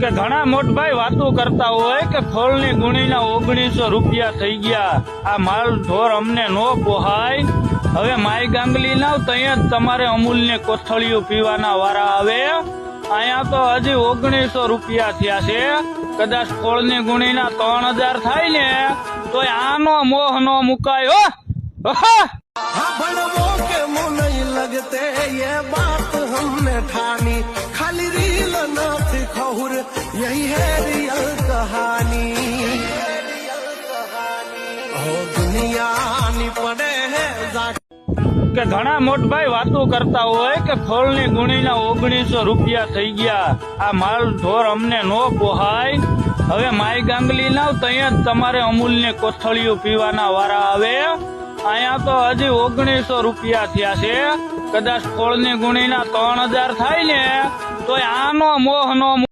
કે ઘણા મોટભાઈ વાતો કરતા હોય કે ખોલની ગુણીના ઓગણીસો રૂપિયા થઈ ગયા. આ માલ ઢોર અમને ન પોહાય. હવે માય ગાંગલી લાવ ત્યાં જ તમારે અમૂલ ને કોથળીઓ પીવાના વારા આવે. અહીંયા તો હજી ઓગણીસો રૂપિયા થયા છે. કદાચ ખોળની ગુણીના ત્રણ હજાર થાય ને તો આનો મોહ નો મુકાયો ભણવો કે મું નહીં લગતે યે બાત હમને ઠાની थी खहुर यही है रियल कहानी हो दुनिया ની પડે है જા- કે ઘણા મોટભાઈ વાતો કરતા હોય કે ખોળની ગુણીના ઓગણીસો રૂપિયા થઈ ગયા આ માલ ઢોર અમને નો પોહાય હવે માય ગાંગલી નાવ ત્યાં જ તમારે અમૂલની કોથળીઓ પીવાના વારા આવે અહીંયા તો હજી ઓગણીસો રૂપિયા થયા છે કદાચ ખોળની ગુણીના ત્રણ હજાર થાય ને તો આનો મોહ નો